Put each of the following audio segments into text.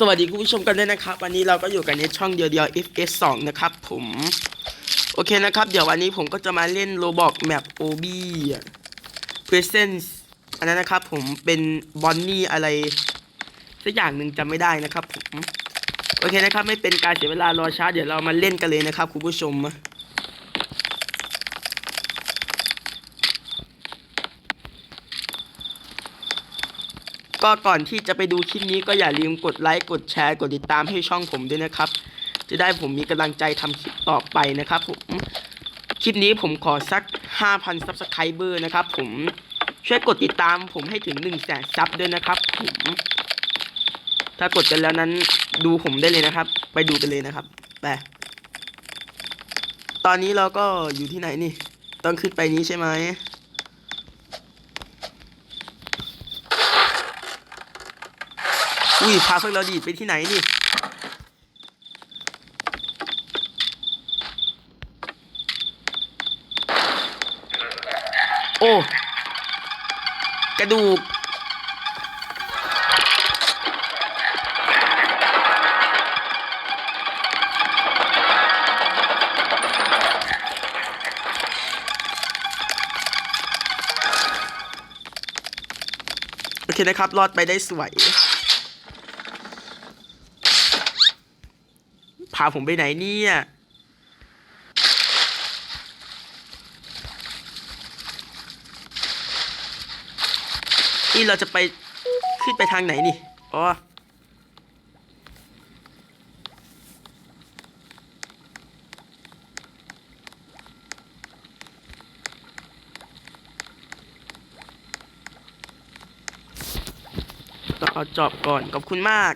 สวัสดีคุณผู้ชมกันด้วยนะครับ วันนี้เราก็อยู่กันในช่องเดียวเดียว FS 2นะครับผมโอเคนะครับ เดี๋ยววันนี้ผมก็จะมาเล่นโรบอกแมป OB Presence อันนั้นนะครับผมเป็นบอนนี่อะไรสักอย่างหนึ่งจำไม่ได้นะครับผมโอเคนะครับไม่เป็นการเสียเวลารอช้า เดี๋ยวเรามาเล่นกันเลยนะครับคุณผู้ชม ก็ก่อนที่จะไปดูคลิปนี้ก็อย่าลืมกดไลค์กดแชร์ กดติดตามให้ช่องผมด้วยนะครับ จะได้ผมมีกำลังใจทำคลิปต่อไปนะครับผมคลิปนี้ผมขอสัก 5,000 Subscriber นะครับผมช่วยกดติดตามผมให้ถึง1 0 0 0 0แสนซับด้วยนะครับผมถ้ากดกันแล้วนั้นดูผมได้เลยนะครับ ไปดูกันเลยนะครับไปตอนนี้เราก็อยู่ที่ไหนนี่ ต้องขึ้นไปนี้ใช่ไหม อุ้ยพาพวกเราดีดไปที่ไหนนี่โอ้กระดูกโอเคนะครับ รอดไปได้สวย พาผมไปไหนเนี่ย นี่เราจะไปขึ้นไปทางไหนนี่ อ๋อ ต้องเอาจอบก่อน ขอบคุณมาก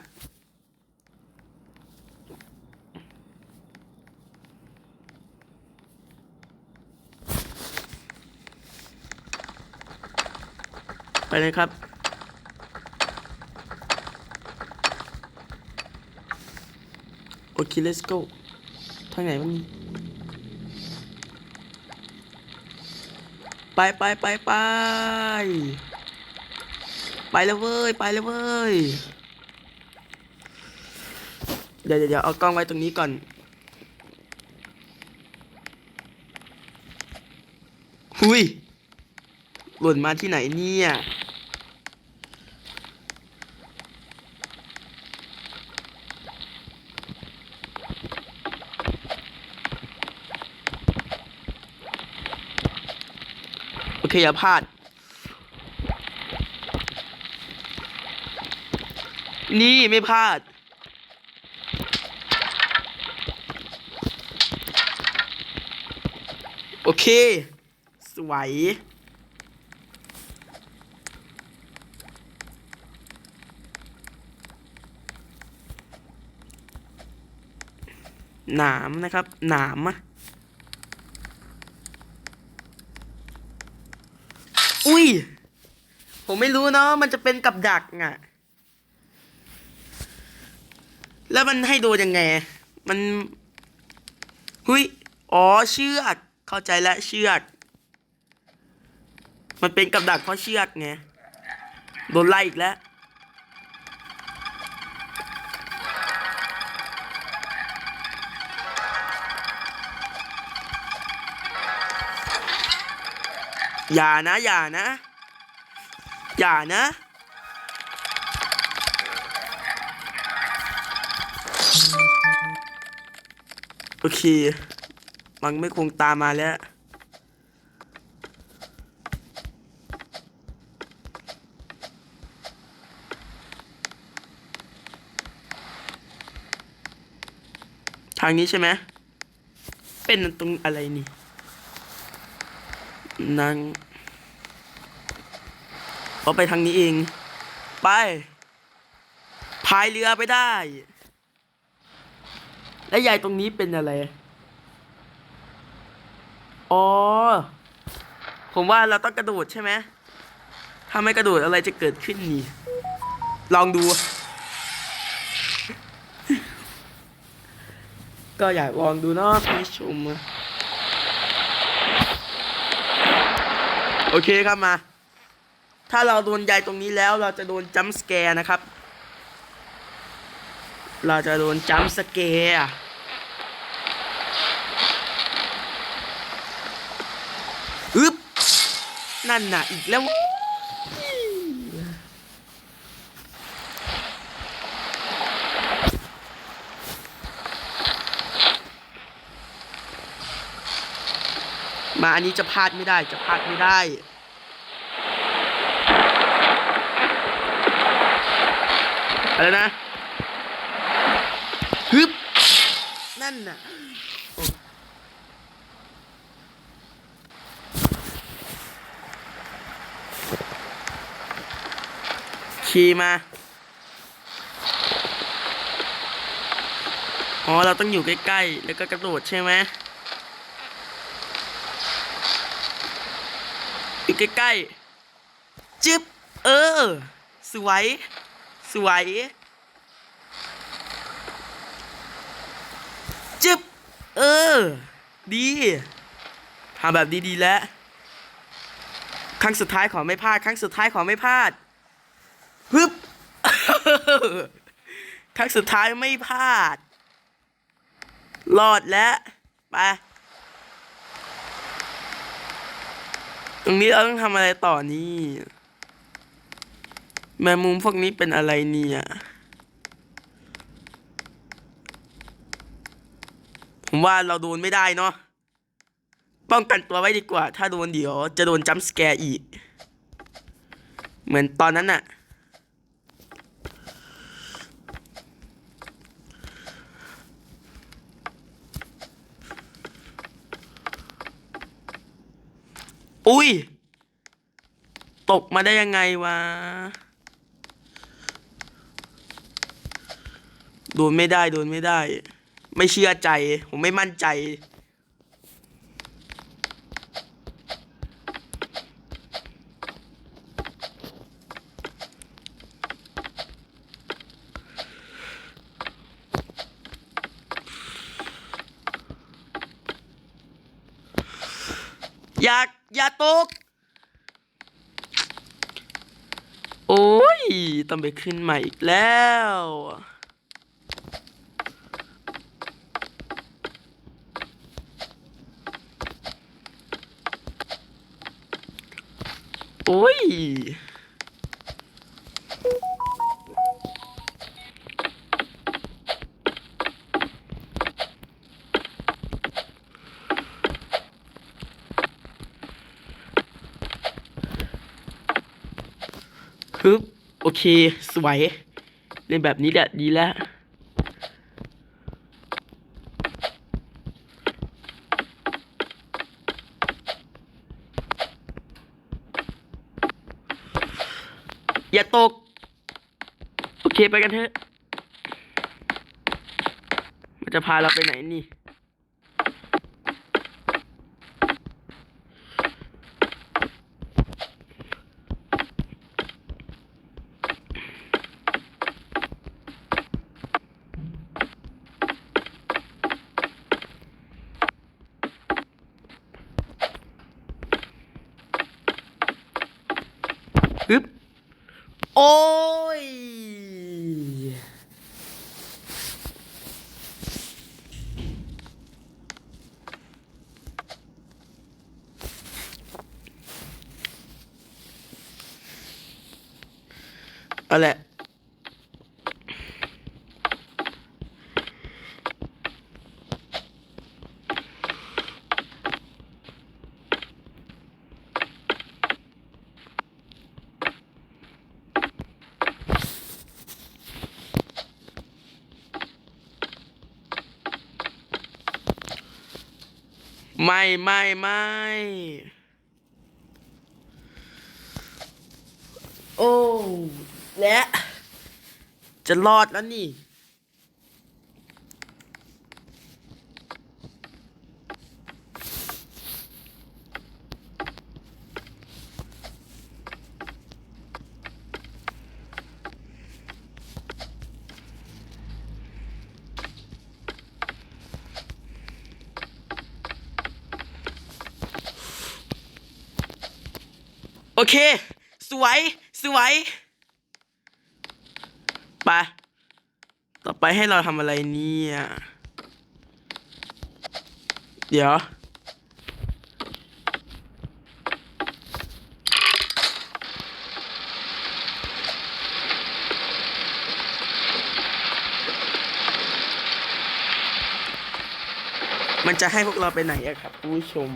ไปเลยครับ โอเค let's go ทางไหนวะนี่ไปไปไปไปไปแล้วเว้ย ไปแล้วเว้ยเดี๋ยวเดี๋ยวเดี๋ยวเอากล้องไว้ตรงนี้ก่อนหุยหล่นมาที่ไหนเนี่ย โอเคอย่าพลาด นี่ไม่พลาด โอเค สวยหนามนะครับหนามอะ ย ผมไม่รู้เนาะมันจะเป็นกับดักอะ แล้วมันให้โดนยังไง มันหุยอ๋อเชือก เข้าใจแล้วเชือก มันเป็นกับดักเพราะเชือกไงโดนไล่อีกแล้ว อย่านะ อย่านะ อย่านะโอเค มันไม่คงตามมาแล้ว ทางนี้ใช่ไหม เป็นตรงอะไรนี่นาง เอาไปทางนี้เอง ไป พายเรือไปได้ และยายตรงนี้เป็นอะไร อ๋อ ผมว่าเราต้องกระโดดใช่ไหม ถ้าไม่กระโดดอะไรจะเกิดขึ้นนี่ ลองดู ก็อยากลองดูเนาะคุณผู้ชมโอเคครับมา ถ้าเราโดนยายตรงนี้แล้วเราจะโดนจัมสแกร์นะครับ เราจะโดนจัมสเกร์อึ๊บนั่นน่ะอีกแล้วมาอันนี้จะพลาดไม่ได้จะพลาดไม่ได้ อะไรนะฮึบนั่นน่ะขี่มา อ๋อ เราต้องอยู่ใกล้ๆ แล้วก็กระโดดใช่ไหมอยู่ใกล้ๆ จึ๊บ เออ สวย สวยจึบเออ ดีทำแบบดีๆแล้ว ครั้งสุดท้ายขอไม่พลาด ครั้งสุดท้ายขอไม่พลาดฮึบครั้งสุดท้ายไม่พลาด รอดแล้วไป ตรงนี้เราต้องทำอะไรต่อนี่ แมงมุมพวกนี้เป็นอะไรเนี่ย ผมว่าเราโดนไม่ได้เนาะ ป้องกันตัวไว้ดีกว่า ถ้าโดนเดี๋ยว จะโดนจัมป์สแกร์อีก เหมือนตอนนั้นน่ะ อุ้ย ตกมาได้ยังไงวะ โดนไม่ได้โดนไม่ได้ ไม่เชื่อใจ ผมไม่มั่นใจ อย่า อย่าตก โอ้ยต้องไปขึ้นใหม่อีกแล้ว อ้ย ฮึบ โอเค สวย เล่นแบบนี้แหละ ดีแล้ว อย่าตก โอเคไปกันเถอะ มันจะพาเราไปไหนนี่ฮึบ โอ้ย เอาแหละ ไม่ไม่ไม่โอ้และจะรอดแล้วนี่ อเค สวย สวยไปต่อไปให้เราทำอะไรเนี่ย เดี๋ยว มันจะให้พวกเราไปไหนอะครับผู้ชม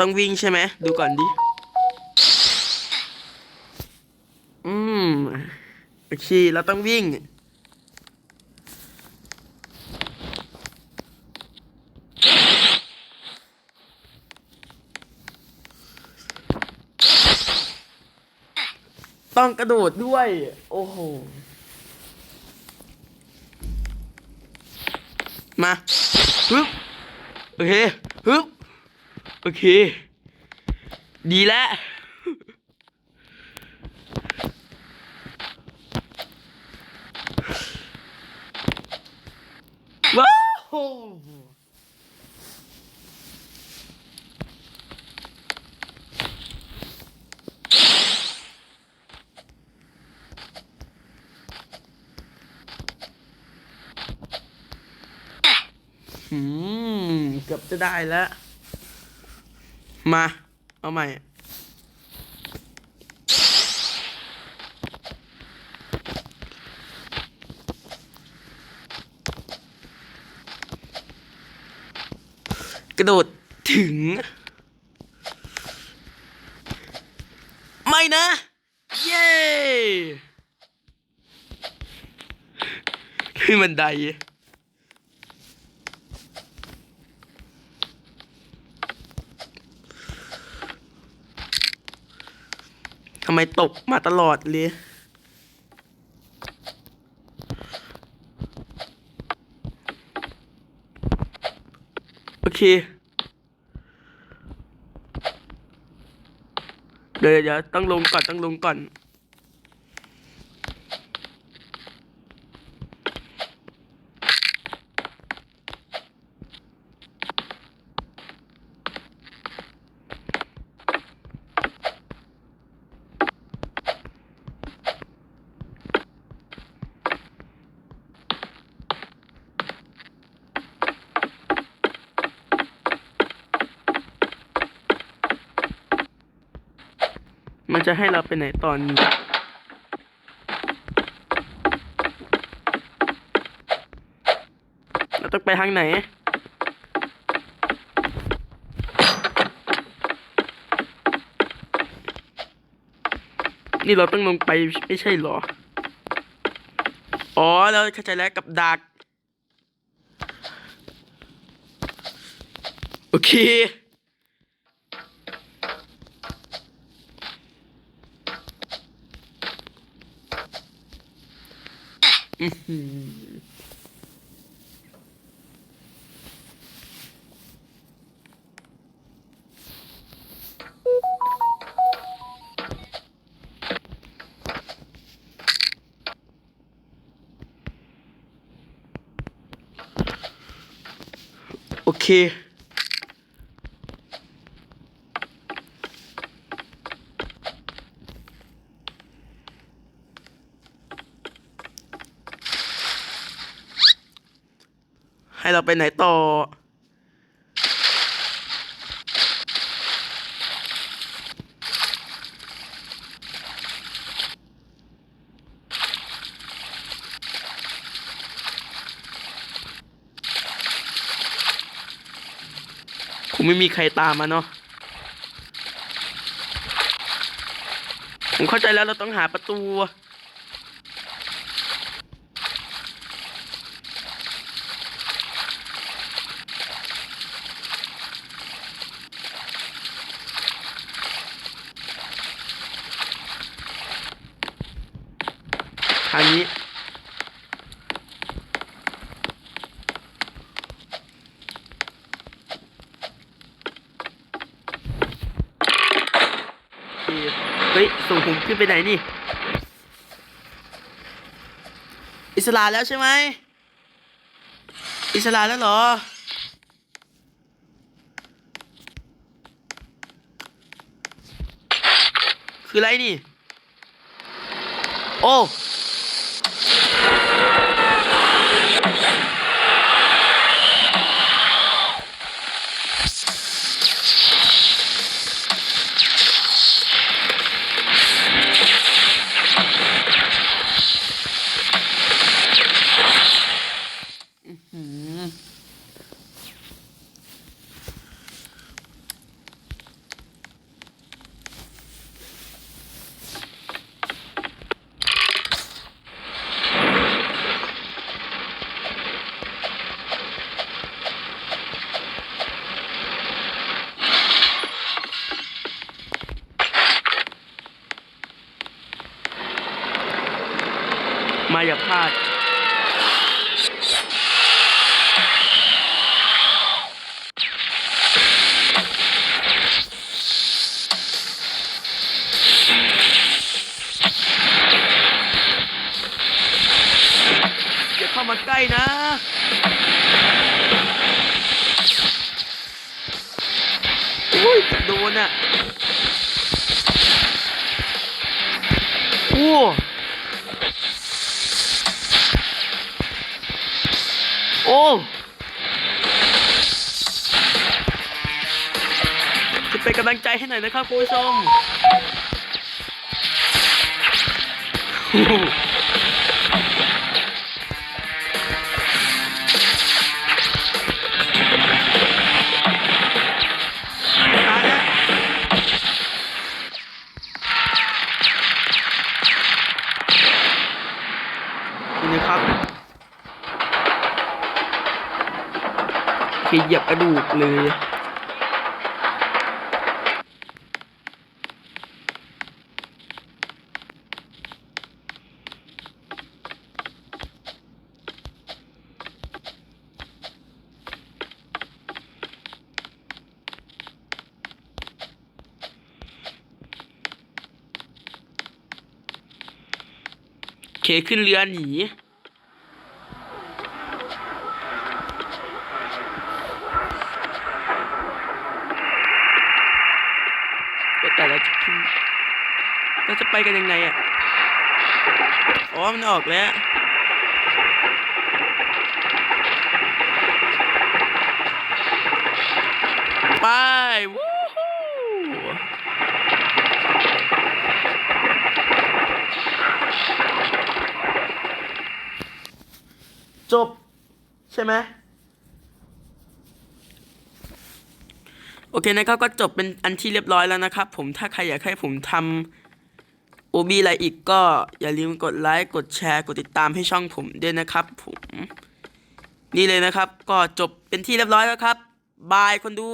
ต้องวิ่งใช่ไหมดูก่อนดิ อืม โอเค เราต้องวิ่ง ต้องกระโดดด้วย โอ้โห มา ฮึบ โอเค ฮึบ โอเค ดีแล้วว้าวอืมเกือบจะได้แล้ว มา เอาใหม่ กระโดดถึง ไม่นะ เย้ขึ้นบันได ไมตกมาตลอดเลยโอเค เดี๋ยวเดี๋ยวต้องลงก่อนต้องลงก่อน จะให้เราไปไหนตอนนี้เราต้องไปทางไหนนี่เราต้องลงไปไม่ใช่หรอ อ๋อเราเข้าใจแล้วกับดัก โอเค อื้อหือ โอเค ให้เราไปไหนต่อ คงไม่มีใครตามมาเนาะ ผมเข้าใจแล้วเราต้องหาประตู เฮ้ย ส่งผมขึ้นไปไหนนี่ อิสระแล้วใช่ไหม อิสระแล้วเหรอ คืออะไรนี่ โอ้ำลังใจให้หน่อยนะครับคุณผู้ชมโอ้โหตายแล้วนี่นะครับขยับกระดูกเลย เคขึ้นเรือหนีแต่เราจะขึ้นเราจะไปกันยังไงอะ อ๋อ มันออกแล้วไปวูฮู้ จบ ใช่ไหมโอเคนะครับก็จบเป็นอันที่เรียบร้อยแล้วนะครับ ผมถ้าใครอยากให้ผมทำโอบีอะไรอีกก็อย่าลืมกดไลค์กดแชร์กดติดตามให้ช่องผมด้วยนะครับ ผมนี่เลยนะครับ ก็จบเป็นที่เรียบร้อยแล้วครับบายคนดู